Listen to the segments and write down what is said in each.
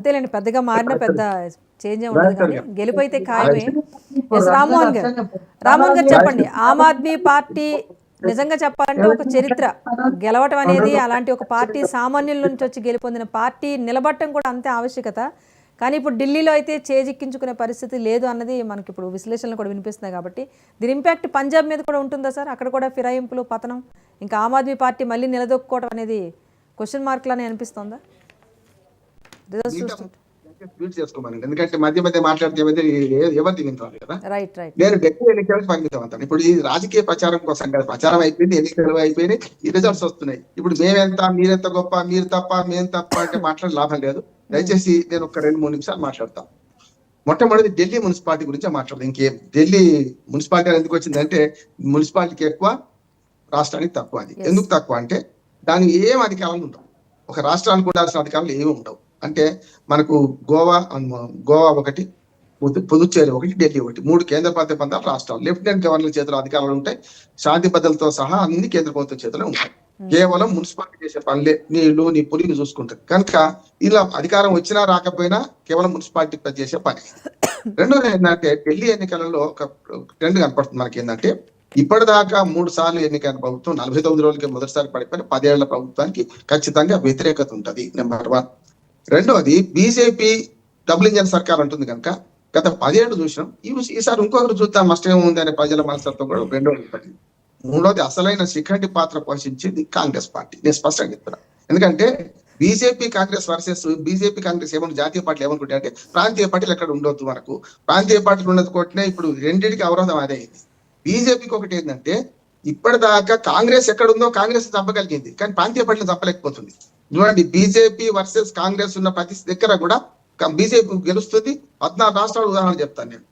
అంతేలేండి పెద్దగా మారిన పెద్ద చేంజ్ ఉండదు కానీ గెలుపు అయితే ఖాయమే. ఎస్ రామ్మోహన్ గారు. రామ్మోహన్ గారు చెప్పండి ఆమ్ ఆద్మీ పార్టీ నిజంగా చెప్పాలంటే ఒక చరిత్ర. గెలవటం అనేది అలాంటి ఒక పార్టీ సామాన్యుల నుంచి వచ్చి గెలుపొందిన పార్టీ నిలబడటం కూడా అంతే ఆవశ్యకత. కానీ ఇప్పుడు ఢిల్లీలో అయితే చేజిక్కించుకునే పరిస్థితి లేదు అన్నది మనకి ఇప్పుడు విశ్లేషణలు కూడా వినిపిస్తున్నాయి కాబట్టి. దీని ఇంపాక్ట్ పంజాబ్ మీద కూడా ఉంటుందా సార్? అక్కడ కూడా ఫిరాయింపులు పతనం ఇంకా ఆమ్ ఆద్మీ పార్టీ మళ్ళీ నిలదొక్కుకోవడం అనేది క్వశ్చన్ మార్క్లానే అనిపిస్తోందా? చేసుకోమని ఎందుకంటే మధ్య మధ్య మాట్లాడితే కదా? నేను ఢిల్లీ ఎన్నికలకు పరిమితం ఇప్పుడు ఈ రాజకీయ ప్రచారం కోసం కదా ప్రచారం అయిపోయింది ఎన్నికలు అయిపోయినాయి ఈ రిజల్ట్స్ వస్తున్నాయి. ఇప్పుడు మేమెంత మీరెంత గొప్ప మీరు తప్ప మేము తప్ప అంటే మాట్లాడే లాభం లేదు. దయచేసి నేను ఒక రెండు మూడు నిమిషాలు మాట్లాడతాను. మొట్టమొదటి ఢిల్లీ మున్సిపాలిటీ గురించి మాట్లాడదు. ఇంకేం? ఢిల్లీ మున్సిపాలిటీ ఎందుకు వచ్చిందంటే మున్సిపాలిటీకి ఎక్కువ రాష్ట్రానికి తక్కువ అది. ఎందుకు తక్కువ అంటే దానికి ఏం అధికారాలు ఉండవు. ఒక రాష్ట్రానికి ఉండాల్సిన అధికారాలు ఏమి ఉండవు. అంటే మనకు గోవా గోవా ఒకటి పుదు- పుదుచ్చేరి ఒకటి ఢిల్లీ ఒకటి. మూడు కేంద్ర పాలిత ప్రాంతాలు రాష్ట్రాలు. లెఫ్టినెంట్ గవర్నర్ చేతిలో అధికారాలు ఉంటాయి. శాంతి భద్రతతో సహా అన్ని కేంద్ర ప్రభుత్వం చేతిలో ఉంటాయి. కేవలం మున్సిపాలిటీ చేసే పనులే. నీళ్ళు నీ పులిని చూసుకుంటారు. కనుక ఇలా అధికారం వచ్చినా రాకపోయినా కేవలం మున్సిపాలిటీ చేసే పని. రెండోది ఏంటంటే ఢిల్లీ ఎన్నికలలో ఒక ట్రెండ్ కనపడుతుంది మనకి ఏంటంటే ఇప్పటిదాకా మూడు సార్లు ఎన్నికైన ప్రభుత్వం నలభై తొమ్మిది రోజులకి మొదటిసారి పడిపోయిన పదేళ్ళ ప్రభుత్వానికి ఖచ్చితంగా వ్యతిరేకత ఉంటది నెంబర్ వన్. రెండవది బీజేపీ డబుల్ ఇంజన్ సర్కార్ ఉంటుంది కనుక గత పదేళ్ళు చూసినాం. ఈ- ఈసారి ఇంకొకరు చూద్దాం నష్టం ఉంది అనే ప్రజల మనస్తత్వం కూడా రెండోది పడింది మూడోది అసలైన శిఖండి పాత్ర పోషించింది కాంగ్రెస్ పార్టీ. నేను స్పష్టంగా చెప్తున్నా. ఎందుకంటే BJP Congress versus BJP Congress ఏమన్నా జాతీయ పార్టీలు ఏమనుకుంటే అంటే ప్రాంతీయ పార్టీలు ఎక్కడ ఉండొద్దు మనకు. ప్రాంతీయ పార్టీలు ఉన్నది కొట్టినా ఇప్పుడు రెండింటికి అవరోధం అదే అయింది బీజేపీకి ఒకటి ఏంటంటే ఇప్పటిదాకా కాంగ్రెస్ ఎక్కడ ఉందో కాంగ్రెస్ చంపగలిగింది కానీ ప్రాంతీయ పార్టీలు చంపలేకపోతుంది చూడండి బీజేపీ వర్సెస్ కాంగ్రెస్ ఉన్న ప్రతి దగ్గర కూడా బీజేపీ గెలుస్తుంది. పద్నాలుగు రాష్ట్రాలు ఉదాహరణ చెప్తాను నేను.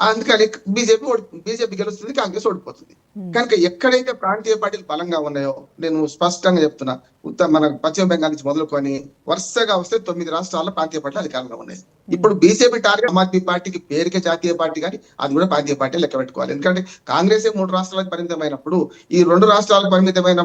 అందుకని బీజేపీ ఓడి బీజేపీ గెలుస్తుంది కాంగ్రెస్ ఓడిపోతుంది. కనుక ఎక్కడైతే ప్రాంతీయ పార్టీలు బలంగా ఉన్నాయో నేను స్పష్టంగా చెప్తున్నా ఉత్తర మన పశ్చిమ బెంగాల్ నుంచి మొదలుకొని వరుసగా వస్తే తొమ్మిది రాష్ట్రాల్లో ప్రాంతీయ పార్టీలు అధికారంలో ఉన్నాయి. ఇప్పుడు బీజేపీ టార్గెట్ ఆమ్ ఆద్మీ పార్టీకి పేరుకే జాతీయ పార్టీ కానీ అది కూడా ప్రాంతీయ పార్టీ లెక్క పెట్టుకోవాలి. ఎందుకంటే కాంగ్రెస్ మూడు రాష్ట్రాలకు పరిమితమైనప్పుడు ఈ రెండు రాష్ట్రాలకు పరిమితమైన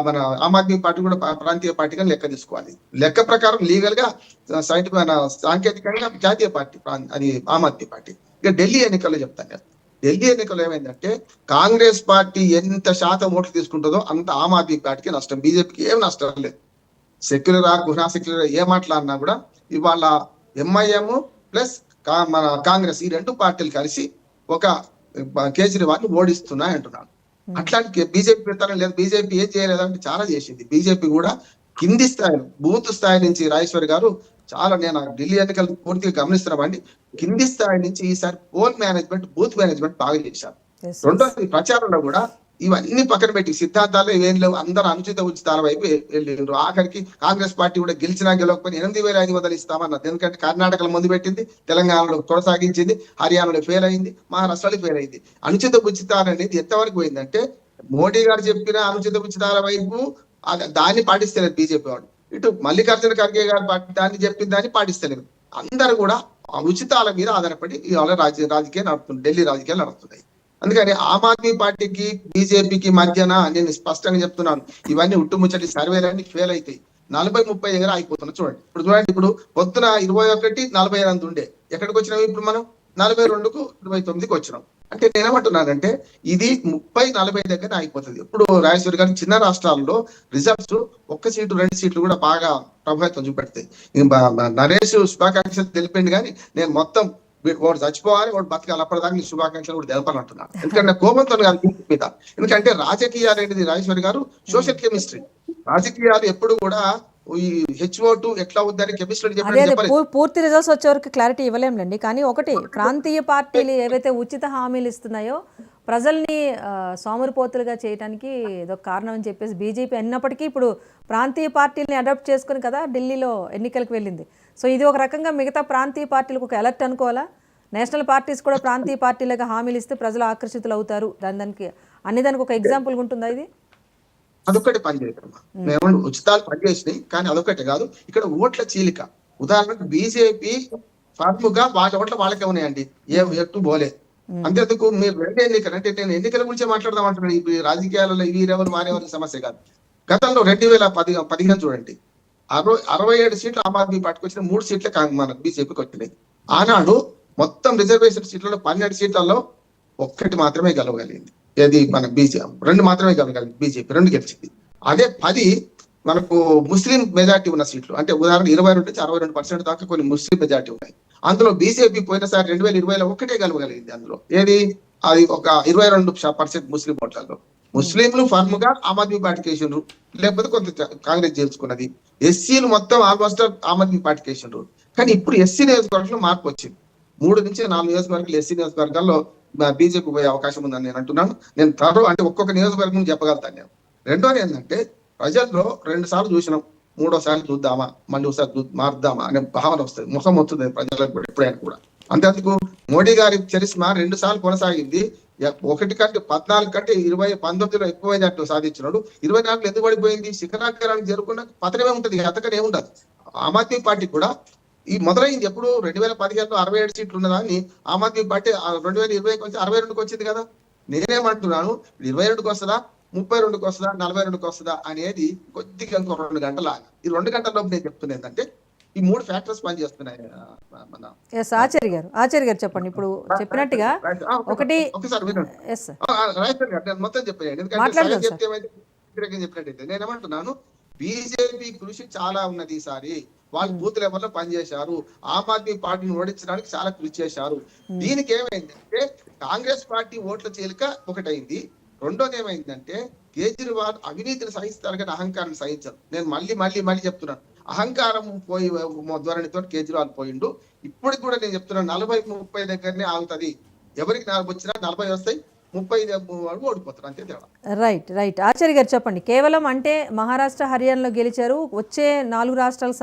మన ఆమ్ ఆద్మీ పార్టీ కూడా ప్రా- ప్రాంతీయ పార్టీగా లెక్క తీసుకోవాలి. లెక్క ప్రకారం లీగల్గా సైట్ మన సాంకేతికంగా జాతీయ పార్టీ ప్రాం- అది ఆమ్ ఆద్మీ పార్టీ. ఇక ఢిల్లీ ఎన్నికల్లో చెప్తాను నేను ఢిల్లీ ఎన్నికల్లో ఏమైందంటే కాంగ్రెస్ పార్టీ ఎంత శాతం ఓట్లు తీసుకుంటుందో అంత ఆమ్ ఆద్మీ పార్టీకి నష్టం. బీజేపీకి ఏం నష్టం లేదు. సెక్యులర్ గుహా సెక్యులర్ ఏ మాట్లాడినా కూడా ఇవాళ ఎంఐఎం ప్లస్ మన కాంగ్రెస్ ఈ రెండు పార్టీలు కలిసి ఒక కేజ్రీవాల్ని ఓడిస్తున్నాయి అంటున్నాను అట్లాంటి బీజేపీ పెత్తనం లేదు. బీజేపీ ఏం చేయలేదంటే చాలా చేసింది. బీజేపీ కూడా కింది స్థాయి బూత్ స్థాయి నుంచి రాజేశ్వరి గారు చాలా నేను ఢిల్లీ ఎన్నికలు పూర్తిగా గమనిస్తున్నామండి కింది స్థాయి నుంచి ఈసారి పోల్ మేనేజ్మెంట్ బూత్ మేనేజ్మెంట్ బాగా చేశారు. రెండోది ప్రచారంలో కూడా ఇవన్నీ పక్కన పెట్టి సిద్ధాంతాలు ఏం లేవు అందరూ అనుచిత ఉచితాల వైపు వెళ్ళిండ్రు. ఆఖరికి కాంగ్రెస్ పార్టీ కూడా గెలిచినా గెలవకపోయినా ఎనిమిది వేల ఐదు వందలు ఇస్తామన్నది ఎందుకంటే కర్ణాటకలో ముందు పెట్టింది తెలంగాణలో కొనసాగించింది హర్యానాలో ఫెయిల్ అయింది మహారాష్ట్రలో ఫెయిల్ అయింది. అనుచిత ఉచితాలు అనేది ఎంతవరకు పోయిందంటే మోడీ గారు చెప్పిన అనుచిత ఉచితాల వైపు దాన్ని పాటిస్తలేదు బీజేపీ వాడు ఇటు మల్లికార్జున ఖర్గే గారు దాన్ని చెప్పిన దాన్ని పాటిస్తలేదు. అందరూ కూడా ఆ ఉచితాల మీద ఆధారపడి ఇవాళ రాజ రాజకీయం నడుపుతుంది ఢిల్లీ రాజకీయాలు నడుస్తున్నాయి అందుకని ఆమ్ ఆద్మీ పార్టీకి బీజేపీకి మధ్యన నేను స్పష్టంగా చెప్తున్నాను ఇవన్నీ ఉట్టుముచ్చటి సర్వేలన్నీ ఫెయిల్ అవుతాయి నలభై ముప్పై దగ్గర అయిపోతున్నా చూడండి. ఇప్పుడు చూడండి ఇప్పుడు పొద్దున ఇరవై ఒకటి నలభై ఎనిమిది ఉండే. ఎక్కడికి వచ్చినాం ఇప్పుడు మనం? నలభై రెండుకు ఇరవై తొమ్మిదికి వచ్చినాం. అంటే నేనేమంటున్నానంటే ఇది ముప్పై నలభై దగ్గర అయిపోతుంది. ఇప్పుడు రాజేశ్వరి గారి చిన్న రాష్ట్రాల్లో రిజల్ట్స్ ఒక్క సీటు రెండు సీట్లు కూడా బాగా ప్రభావితం చూపెడతాయి. నరేష్ శుభాకాంక్షలు తెలిపిండు కానీ నేను మొత్తం వాడు చచ్చిపోవాలి వాడు బతకాలి అప్పటిదాకా నీ శుభాకాంక్షలు కూడా తెలపాలంటున్నాను. ఎందుకంటే కోపంతో గారి మీద. ఎందుకంటే రాజకీయాలు అనేది రాజేశ్వరి గారు? Social chemistry. రాజకీయాలు ఎప్పుడు కూడా ఈ హెచ్ఓ టూ ఎట్లా కెమిస్ట్రీ పూర్తి రిజల్ట్స్ వచ్చే వరకు క్లారిటీ ఇవ్వలేంలేండి. కానీ ఒకటి ప్రాంతీయ పార్టీలు ఏవైతే ఉచిత హామీలు ఇస్తున్నాయో ప్రజల్ని సోమరిపోతులుగా చేయడానికి ఇదొక కారణం అని చెప్పేసి బీజేపీ అన్నప్పటికీ ఇప్పుడు ప్రాంతీయ పార్టీలని అడాప్ట్ చేసుకుని కదా ఢిల్లీలో ఎన్నికలకు వెళ్ళింది. సో ఇది ఒక రకంగా మిగతా ప్రాంతీయ పార్టీలకు ఒక అలర్ట్ అనుకోవాలా? నేషనల్ పార్టీస్ కూడా ప్రాంతీయ పార్టీలుగా హామీలు ఇస్తే ప్రజలు ఆకర్షితులు అవుతారు దాని దానికి అన్ని దానికి ఒక ఎగ్జాంపుల్ ఉంటుందా ఇది? అదొకటి పనిచేయటమ్మా మేము ఉచితాలు పనిచేసినాయి కానీ అదొకటి కాదు. ఇక్కడ ఓట్ల చీలిక. ఉదాహరణకు బీజేపీ ఫార్ముగా వాళ్ళ ఓట్ల వాళ్ళకే ఉన్నాయండి. ఏ ఎట్టు పోలే. అంతేందుకు మీరు రెండు ఎన్నికలు అంటే నేను ఎన్నికల గురించే మాట్లాడదాం అంటున్నాను. ఇప్పుడు ఈ రాజకీయాలలో వీరెవరు వారెవరి సమస్య కాదు. గతంలో రెండు వేల పది పదిహేను చూడండి. అరవై అరవై ఏడు సీట్లు ఆమ్ ఆద్మీ పార్టీకి వచ్చిన మూడు సీట్లే కాంగ్- మన బీజేపీకి వచ్చినాయి. ఆనాడు మొత్తం రిజర్వేషన్ సీట్లలో పన్నెండు సీట్లలో ఒక్కటి మాత్రమే గెలవగలిగింది. ఏది మన బీజేపీ రెండు మాత్రమే గెలవగలిగింది బీజేపీ రెండు గెలిచింది. అదే పది మనకు ముస్లిం మెజార్టీ ఉన్న సీట్లు అంటే ఉదాహరణ ఇరవై రెండు నుంచి అరవై రెండు పర్సెంట్ దాకా కొన్ని ముస్లిం మెజార్టీ ఉన్నాయి. అందులో బీజేపీ పోయినసారి రెండు వేల ఇరవైలో ఒకటే గెలవగలిగింది అందులో. ఏది? అది ఒక ఇరవై రెండు పర్సెంట్ ముస్లిం ఓట్లలో. ముస్లింలు ఫర్మ్గా ఆమ్ ఆద్మీ పార్టీకి వేసిండ్రు. లేకపోతే కొంత కాంగ్రెస్ చేర్చుకున్నది ఎస్సీలు మొత్తం ఆల్మోస్ట్ ఆమ్ ఆద్మీ పార్టీకి వేసిండ్రు. కానీ ఇప్పుడు ఎస్సీ నియోజకవర్గంలో మార్పు వచ్చింది. మూడు నుంచి నాలుగు నియోజకవర్గాలు ఎస్సీ నియోజకవర్గాల్లో బీజేపీ పోయే అవకాశం ఉందని నేను అంటున్నాను. నేను త్వరలో అంటే ఒక్కొక్క నియోజకవర్గం చెప్పగలుగుతాను నేను. రెండోది ఏంటంటే ప్రజల్లో రెండు సార్లు చూసినాం. మూడోసారి చూద్దామా? మళ్ళీ ఒకసారి చూ- మారుద్దామా అనే భావన వస్తుంది. ముఖం వస్తుంది ప్రజలకు కూడా ఎప్పుడైనా కూడా. అంతేందుకు మోడీ గారి చరిస్మా రెండు సార్లు కొనసాగింది. ఒకటి కంటే పద్నాలుగు కంటే ఇరవై పంతొమ్మిదిలో ఎక్కువ మెజార్టీ సాధించినాడు. ఇరవై నాలుగులో ఎందుకు పడిపోయింది శిఖరాగ్రానికి చేరుకున్న పతనమే ఉంటుంది అంతకనే ఏముండదు ఆమ్ ఆద్మీ పార్టీ కూడా ఈ మొదలైంది ఎప్పుడు రెండు వేల పదిహేనులో అరవై ఏడు సీట్లు ఉన్నదాన్ని ఆమ్ ఆద్మీ పార్టీ రెండు వేల ఇరవైకి వచ్చి అరవై రెండుకి వచ్చింది కదా. నేనేమంటున్నాను ఇరవై రెండుకి వస్తుందా ముప్పై రెండుకి వస్తుందా నలభై రెండుకి వస్తుందా అనేది కొద్దిగా ఇంకో రెండు గంటల. ఈ రెండు గంటల లోపు నేను చెప్తున్నా ఏంటంటే ఈ మూడు ఫ్యాక్టర్స్ పనిచేస్తున్నాయి మన ఎస్ ఆచార్య గారు ఆచార్య గారు చెప్పండి. ఇప్పుడు చెప్పినట్టుగా ఒకటి- ఒకసారి వినండి. నేను మొత్తం చెప్పాను ఎందుకంటే మాట్లాడదాం సగం సార్. చెప్తే ఏమైతే వ్యతిరేకంగా చెప్పినట్టయితే నేను ఏమంటున్నాను బీజేపీ కృషి చాలా ఉన్నది ఈసారి. వాళ్ళు బూత్ లెవెల్లో పనిచేశారు. ఆమ్ ఆద్మీ పార్టీని ఓడించడానికి చాలా కృషి చేశారు. దీనికి ఏమైందంటే కాంగ్రెస్ పార్టీ ఓట్ల చీలిక ఒకటైంది. రెండోది ఏమైందంటే కేజ్రీవాల్ అవినీతిని సహిస్తారు కానీ అహంకారం సహించరు. నేను మళ్ళీ మళ్ళీ మళ్ళీ చెప్తున్నాను. అహంకారం పోయి ధోరణితో కేజ్రీవాల్ పోయిండు. ఇప్పటికి కూడా నేను చెప్తున్నాను నలభై ముప్పై దగ్గరనే ఆగుతది. ఎవరికి నాలుగు వచ్చినా నలభై వస్తాయి ముప్పై వాడు ఓడిపోతారు. అంతే తేడా. Right right. ఆచార్య గారు చెప్పండి కేవలం అంటే మహారాష్ట్ర హర్యానాలో గెలిచారు వచ్చే నాలుగు రాష్ట్రాలకు